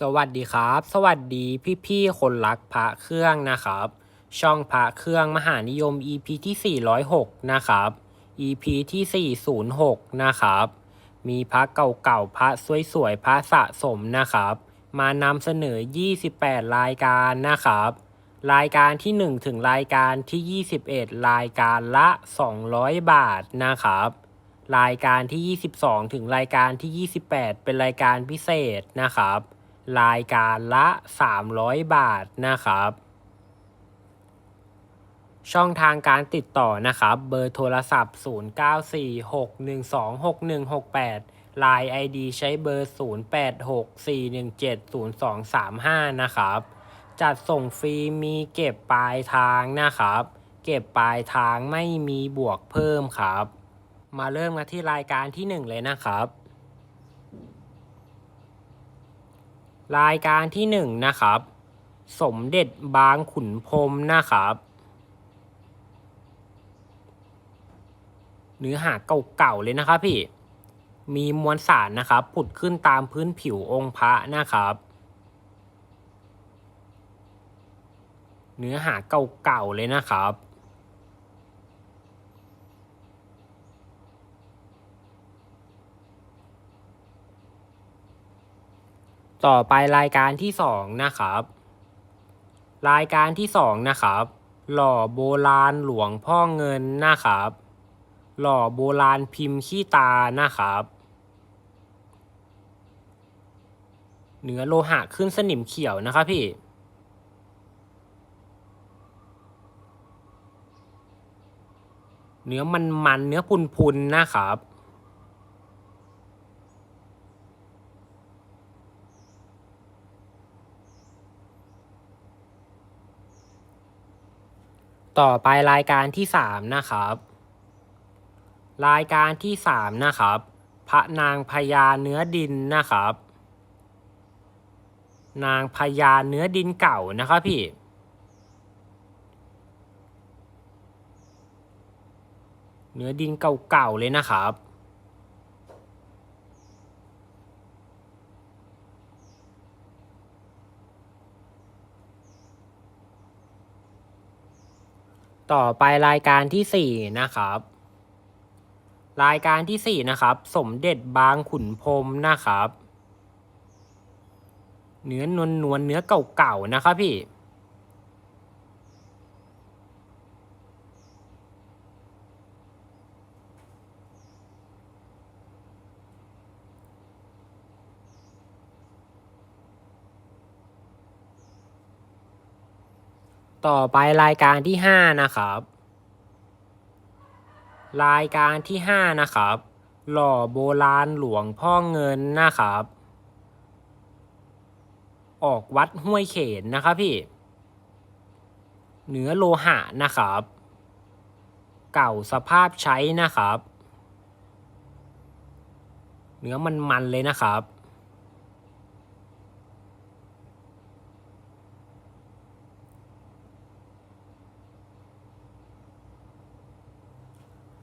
สวัสดีครับ สวัสดีพี่ๆคนรักพระเครื่องนะครับ ช่องพระเครื่องมหานิยม EP ที่ 406 นะครับ EP ที่ 406 นะครับ มีพระเก่าๆพระสวยๆพระสะสมนะครับ มานำเสนอ 28 รายการนะครับ รายการที่ 1 ถึงรายการที่ 21 รายการละ 200 บาทนะครับ รายการที่ 22 ถึงรายการที่ 28 เป็นรายการพิเศษนะครับ รายการละ 300 บาทนะครับ ช่องทางการติดต่อนะครับ เบอร์โทรศัพท์ 0946126168 Line ID ใช้เบอร์ 0864170235 นะครับ จัดส่งฟรีมีเก็บปลายทางนะครับ เก็บปลายทางไม่มีบวกเพิ่มครับ มาเริ่มกันที่รายการที่ 1 เลยนะครับ รายการที่หนึ่งนะครับ สมเด็จบางขุนพรมนะครับ เนื้อหาเก่าๆเลยนะครับพี่ มีมวลสารนะครับผุดขึ้นตามพื้นผิวองค์พระนะครับ เนื้อหาเก่าๆเลยนะครับ ต่อไปรายการที่สองนะครับ รายการที่สองนะครับ หล่อโบราณหลวงพ่อเงินนะครับ หล่อโบราณพิมพ์ขี้ตานะครับเนื้อโลหะขึ้นสนิมเขียวนะครับพี่ เนื้อมันมันๆเนื้อพุนๆนะครับ ต่อไปรายการที่สามนะครับ รายการที่สามนะครับ พระนางพญาเนื้อดินนะครับ นางพญาเนื้อดินเก่านะครับพี่ เนื้อดินเก่าๆเลยนะครับ ต่อไปรายการที่สี่นะครับ รายการที่สี่นะครับ สมเด็จบางขุนพรมนะครับ เนื้อนวลนวลเนื้อเก่าๆนะครับพี่ ต่อไปรายการที่ห้านะครับ รายการที่ห้านะครับ หล่อโบราณหลวงพ่อเงินนะครับ ออกวัดห้วยเขนนะครับพี่ เนื้อโลหะนะครับ เก่าสภาพใช้นะครับ เนื้อมันมันๆเลยนะครับ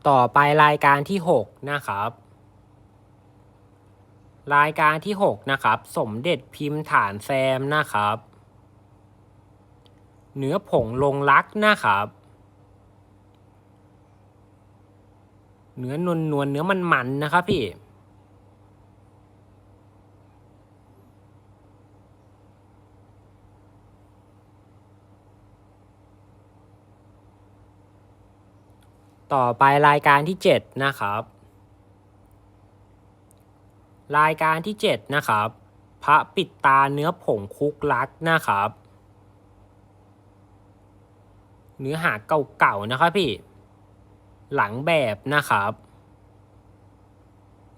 ต่อไปรายการที่หกนะครับ รายการที่หกนะครับ สมเด็จพิมพ์ฐานแซมนะครับ เนื้อผงลงรักนะครับ เนื้อนวลนวลเนื้อมันมันๆนะครับพี่ ต่อไปรายการที่เจ็ดนะครับ รายการที่เจ็ดนะครับ พระปิดตาเนื้อผงคุกลักนะครับ เนื้อหาเก่าๆนะครับพี่ หลังแบบนะครับ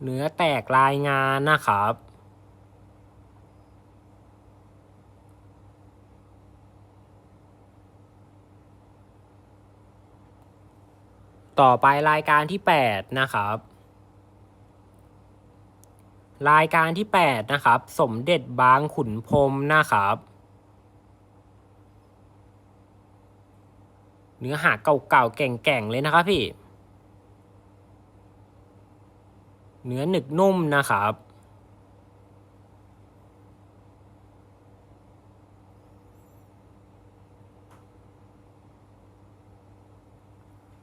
เนื้อแตกลายงานนะครับ ต่อไปรายการที่แปดนะครับ รายการที่แปดนะครับ สมเด็จบางขุนพรมนะครับ เนื้อหาเก่าๆแก่งๆเลยนะครับพี่ เนื้อหนึกนุ่มนะครับ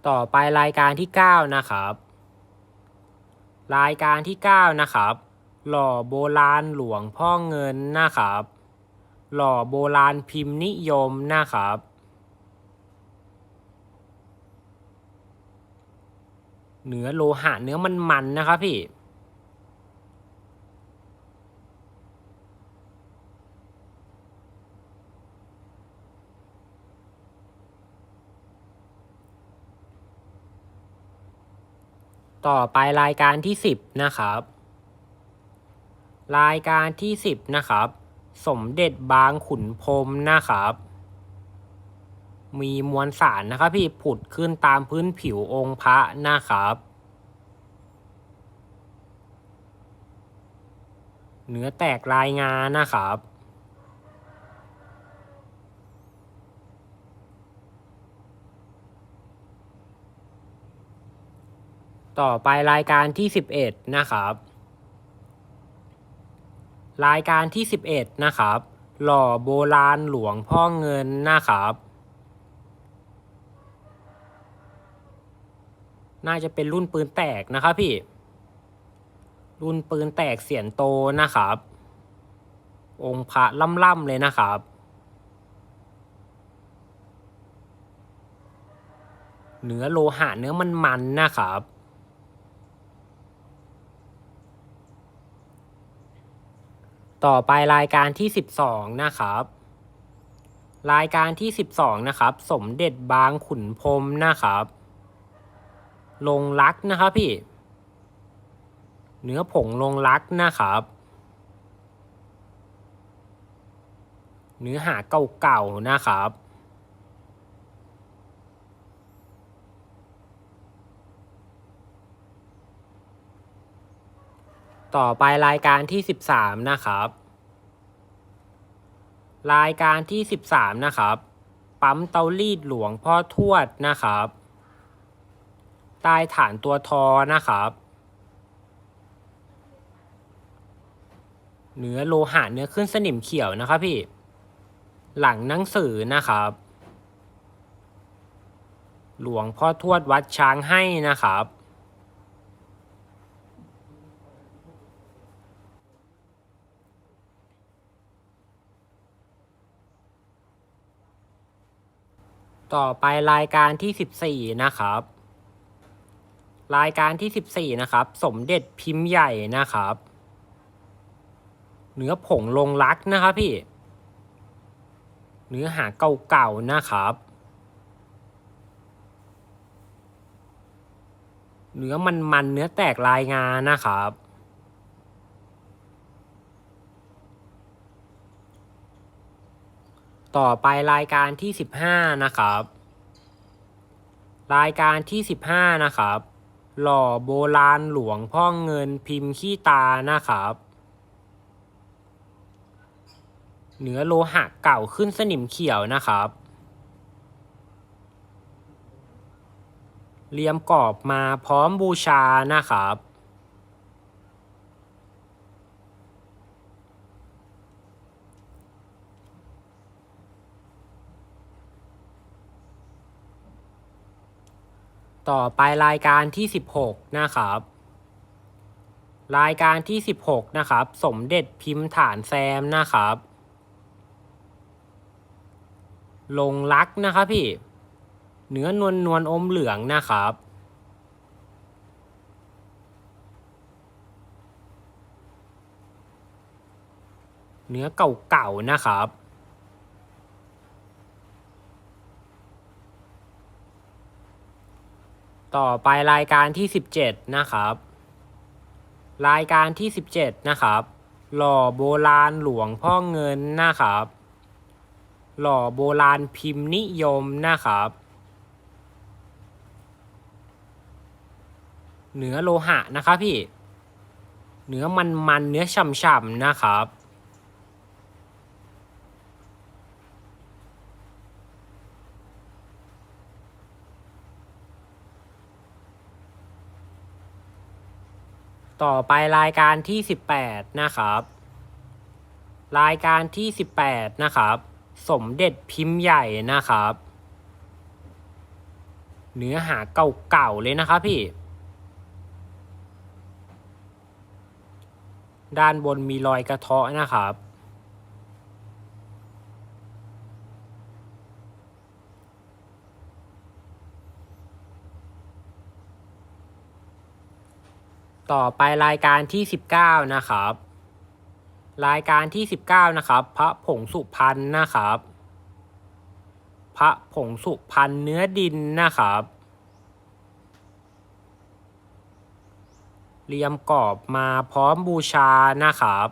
ต่อไปรายการที่เก้านะครับ รายการที่เก้านะครับ หล่อโบราณหลวงพ่อเงินนะครับ หล่อโบราณพิมพ์นิยมนะครับเนื้อโลหะเนื้อมันมันๆนะครับพี่ ต่อไปรายการที่สิบนะครับ รายการที่สิบนะครับ สมเด็จบางขุนพรมนะครับ มีมวลสารนะครับพี่ผุดขึ้นตามพื้นผิวองค์พระนะครับ เนื้อแตกลายงานนะครับ ต่อไปรายการที่ 11 นะครับ รายการที่ 11 นะครับ หล่อโบราณหลวงพ่อเงินนะครับ น่าจะเป็นรุ่นปืนแตกนะครับพี่ รุ่นปืนแตกเสียนโตนะครับ องค์พระล่ำๆเลยนะครับเนื้อโลหะเนื้อมันมันๆนะครับ ต่อไปรายการที่ 12 นะครับ รายการที่ 12 นะครับ สมเด็จบางขุนพรมนะครับ ลงรักนะครับพี่ เนื้อผงลงรักนะครับ เนื้อหาเก่าๆนะครับ ต่อไปรายการที่ 13 นะครับ รายการที่ 13 นะครับ ปั๊มเตารีดหลวงพ่อทวดนะครับใต้ฐานตัวทอนะครับ เนื้อโลหะเนื้อขึ้นสนิมเขียวนะครับพี่ หลังหนังสือนะครับ หลวงพ่อทวดวัดช้างให้นะครับ ต่อไปรายการที่14นะครับ รายการที่14นะครับ สมเด็จพิมพ์ใหญ่นะครับ เนื้อผงลงรักนะครับพี่ เนื้อหาเก่าๆนะครับ เนื้อมันๆเนื้อแตกลายงานนะครับ ต่อไปรายการที่15นะครับ รายการที่15นะครับ หล่อโบราณหลวงพ่อเงินพิมพ์ขี้ตานะครับเนื้อโลหะเก่าขึ้นสนิมเขียวนะครับ เลียมกรอบมาพร้อมบูชานะครับ ต่อไปรายการที่ 16 นะครับ รายการที่ 16 นะครับ สมเด็จพิมพ์ฐานแซมนะครับ ลงรักนะครับพี่ เนื้อนวลนวลอมเหลืองนะครับเนื้อเก่าๆนะครับ ต่อไปรายการที่ 17 นะครับ รายการที่ 17 นะครับ หล่อโบราณหลวงพ่อเงินนะครับ หล่อโบราณพิมพ์นิยมนะครับ เนื้อโลหะนะครับพี่ เนื้อมันมันๆเนื้อฉ่ำๆนะครับ ต่อไปรายการที่ 18 นะครับ รายการที่ 18 นะครับ สมเด็จพิมพ์ใหญ่นะครับ เนื้อหาเก่าๆเลยนะครับพี่ ด้านบนมีรอยกระเทาะนะครับ ต่อไปรายการที่ 19 นะครับ รายการที่ 19 นะครับ พระผงสุพรรณนะครับ พระผงสุพรรณเนื้อดินนะครับเรียมกรอบมาพร้อมบูชานะครับ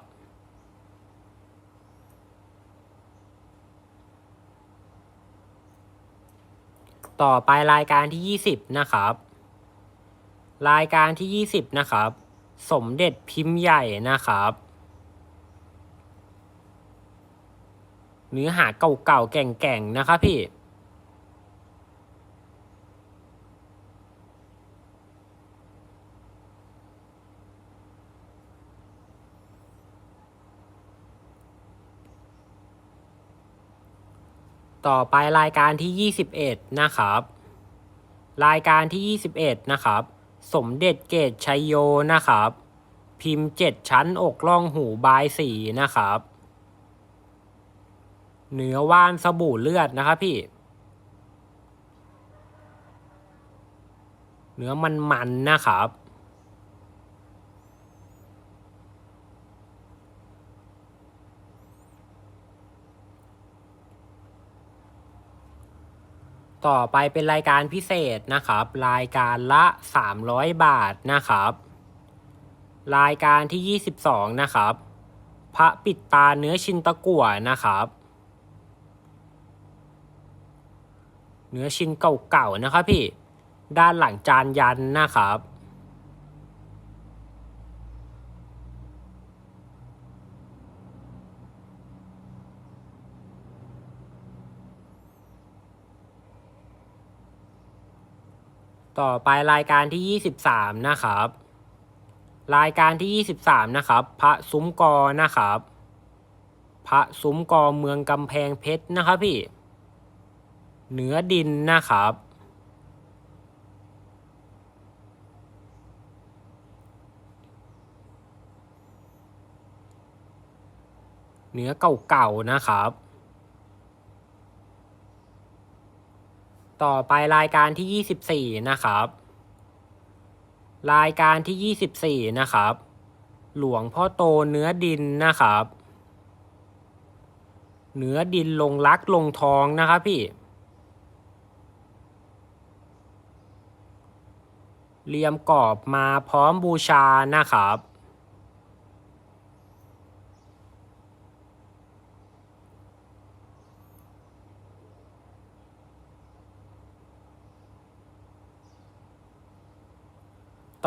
ต่อไปรายการที่ 20 นะครับ รายการที่ 20 นะครับ สมเด็จพิมพ์ใหญ่นะครับ เนื้อหาเก่าๆ แก่งๆ นะครับพี่ ต่อไปรายการที่ 21 นะครับ รายการที่ 21 นะครับ สมเด็จเกตชัยโยนะครับ พิมพ์เจ็ดชั้นอกล่องหูบายสีนะครับ เนื้อว่านสบู่เลือดนะครับพี่ เนื้อมันๆนนะครับ ต่อไปเป็นรายการพิเศษนะครับ รายการละ 300 บาทนะครับ รายการที่ 22 นะครับ พระปิดตาเนื้อชินตะกั่วนะครับ เนื้อชินเก่าๆนะครับพี่ ด้านหลังจานยันนะครับ ต่อไปรายการที่ 23 นะครับ รายการที่ 23 นะครับ พระซุ้มกอนะครับ พระซุ้มกอเมืองกำแพงเพชรนะครับพี่ เหนือดินนะครับ เนื้อเก่าๆนะครับ ต่อไปรายการที่ 24 นะครับ รายการที่ 24 นะครับ หลวงพ่อโตเนื้อดินนะครับ เนื้อดินลงรักลงทองนะครับพี่ เรียมกรอบมาพร้อมบูชานะครับ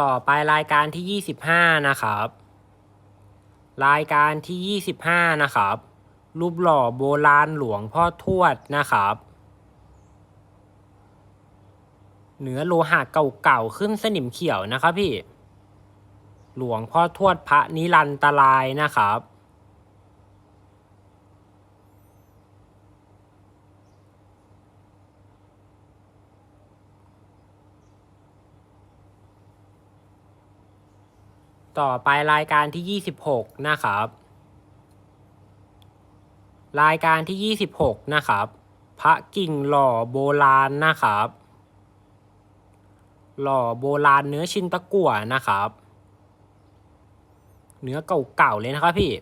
ต่อไปรายการที่ 25 นะครับ รายการที่ 25 นะครับ รูปหล่อโบราณหลวงพ่อทวดนะครับ เนื้อโลหะเก่าๆ ขึ้นสนิมเขียวนะครับพี่ หลวงพ่อทวดพระนิรันตรายนะครับ ต่อไปรายการที่ 26 นะครับ รายการที่ 26 นะครับ พระกิ่งหล่อโบราณนะครับ หล่อโบราณเนื้อชินตะกั่วนะครับ เนื้อเก่าๆเลยนะครับพี่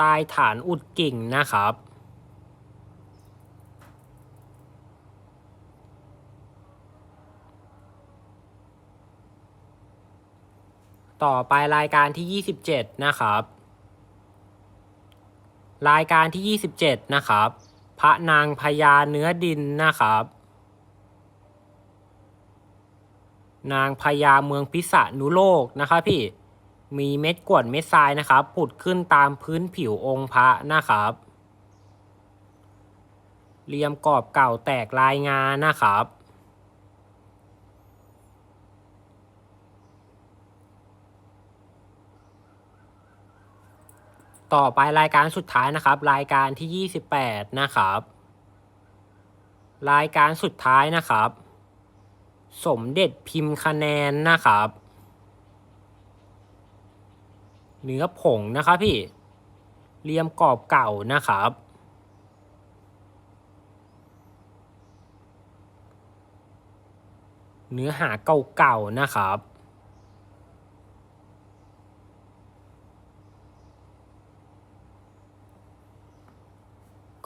ตายฐานอุดกิ่งนะครับ ต่อไปรายการที่ 27 นะครับ รายการที่ 27 นะครับ พระนางพญาเนื้อดินนะครับ นางพญาเมืองพิษณุโลกนะครับพี่ มีเม็ดกวดเม็ดทรายนะครับ ผุดขึ้นตามพื้นผิวองค์พระนะครับเรียมกรอบเก่าแตกลายงานนะครับ ต่อไปรายการสุดท้ายนะครับ รายการที่ 28 นะครับ รายการสุดท้ายนะครับ สมเด็จพิมพ์คะแนนนะครับ เนื้อผงนะครับพี่เรียมกรอบเก่านะครับ เนื้อหาเก่าๆนะครับ